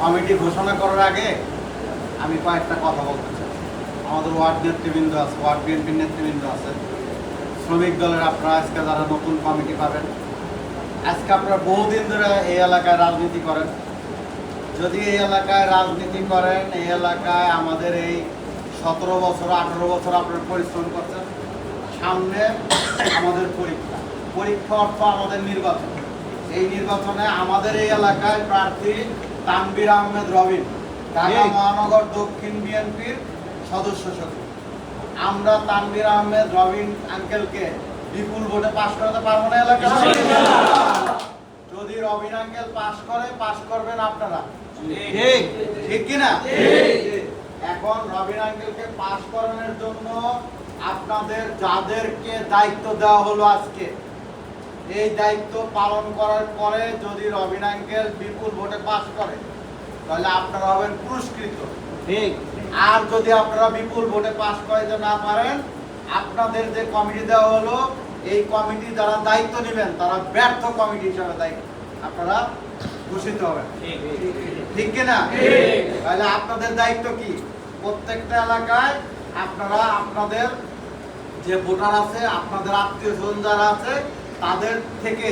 Committee ঘোষণা করার আগে আমি কয়েকটা কথা বলতে চাই। আমাদের ওয়ার্ড নেতৃবৃন্দ আছে, ওয়ার্ড বিএনপির নেতৃবৃন্দ আছে। শ্রমিক দলের আপনারা আজকে যারা নতুন কমিটি পাবেন, আজকে আপনারা বহুদিন ধরে এই এলাকায় রাজনীতি করেন। যদি এই এলাকায় রাজনীতি করেন, এই এলাকায় আমাদের এই সতেরো বছর, আঠেরো বছর আপনারা পরিশ্রম করছেন, সামনে আমাদের পরীক্ষা। পরীক্ষা অর্থ আমাদের নির্বাচন। এই নির্বাচনে আমাদের এই এলাকায় প্রার্থী তানবির আহমেদ রবিন ঢাকা মহানগর দক্ষিণ বিএনপির সদস্য সচিব। আমরা তানবির আহমেদ রবিন আঙ্কেলকে বিপুল ভোটে পাশ করাতে পারব না এলাকা যদি রবিন আঙ্কেল পাশ করে পাশ করবেন আপনারা। ঠিক। ঠিক। কিনা এখন রবিন আঙ্কেলকে পাশ করানোর জন্য আপনাদের যাদেরকে দায়িত্ব দেওয়া হলো আজকে এই দায়িত্ব পালন করার পরে যদি রবিন আঙ্কেল বিপুল ভোটে পাশ করে তাহলে আপনারা হবেন পুরস্কৃত। ঠিক। আর যদি আপনারা বিপুল ভোটে পাশ করাইতে না পারেন আপনাদের যে কমিটি দেওয়া হলো এই কমিটি যারা দায়িত্ব নেবেন তারা ব্যর্থ কমিটি হিসাবে দায়িত্ব। আপনারা ঘোষিত হবেন। ঠিক কিনা? তাহলে আপনাদের দায়িত্ব কি? প্রত্যেকটা এলাকায় আপনারা আপনাদের যে ভোটার আছে আপনাদের আত্মীয় স্বজন যারা আছে তাদের থেকে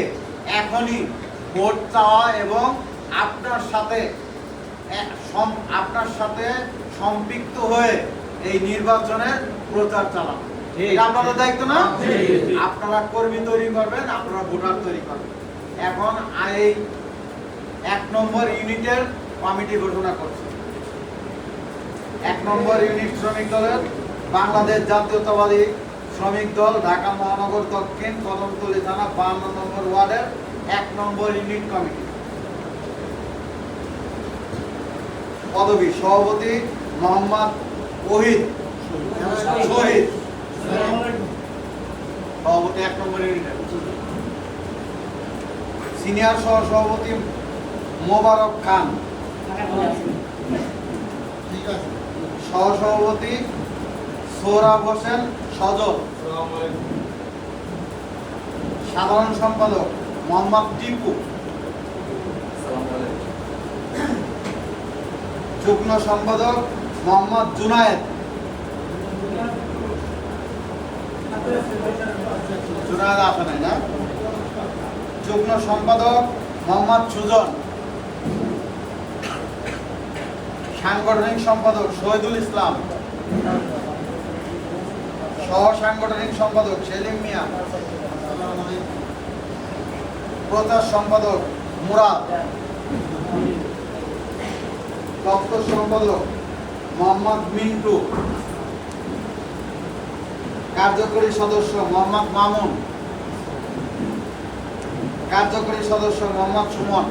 এখনই ভোট চাওয়া এবং আপনার সাথে আপনার সাথে সম্পৃক্ত হয়ে এই নির্বাচনের প্রচার চালানো। আপনাদের দায়িত্ব না? আপনারা কর্মী তৈরি করবেন আপনারা ভোটার তৈরি করবেন। এখন এই এক নম্বর ইউনিটের কমিটি ঘোষণা করছে। এক নম্বর ইউনিট শ্রমিক দলের বাংলাদেশ জাতীয়তাবাদী শ্রমিক দল ঢাকা মহানগর দক্ষিণ কদমতলী থানা বান্ন নম্বর ওয়ার্ডের এক নম্বর ইউনিট কমিটি। পদবী সভাপতি মোহাম্মদ ওহিদ। শহীদ। সভাপতি এক নম্বর ইউনিটের সিনিয়র সহ সভাপতি মোবারক খান। সহসভাপতি সোহরাব হোসেন সজল। সাধারণ সম্পাদক মোহাম্মদ টিপু। যুগ্ম সম্পাদক মোহাম্মদ জুনায়েদ। জুনায়েদ নাই না? যুগ্ম সম্পাদক মোহাম্মদ সুজন। সাংগঠনিক সম্পাদক শহীদুল ইসলাম। সহ সাংগঠনিক সম্পাদক সেলিম মিয়া, প্রচার সম্পাদক মুরাদ দপ্তর সম্পাদক মোহাম্মদ মিন্টু, কার্যকরী সদস্য মোহাম্মদ মামুন, কার্যকরী সদস্য মোহাম্মদ সুমন।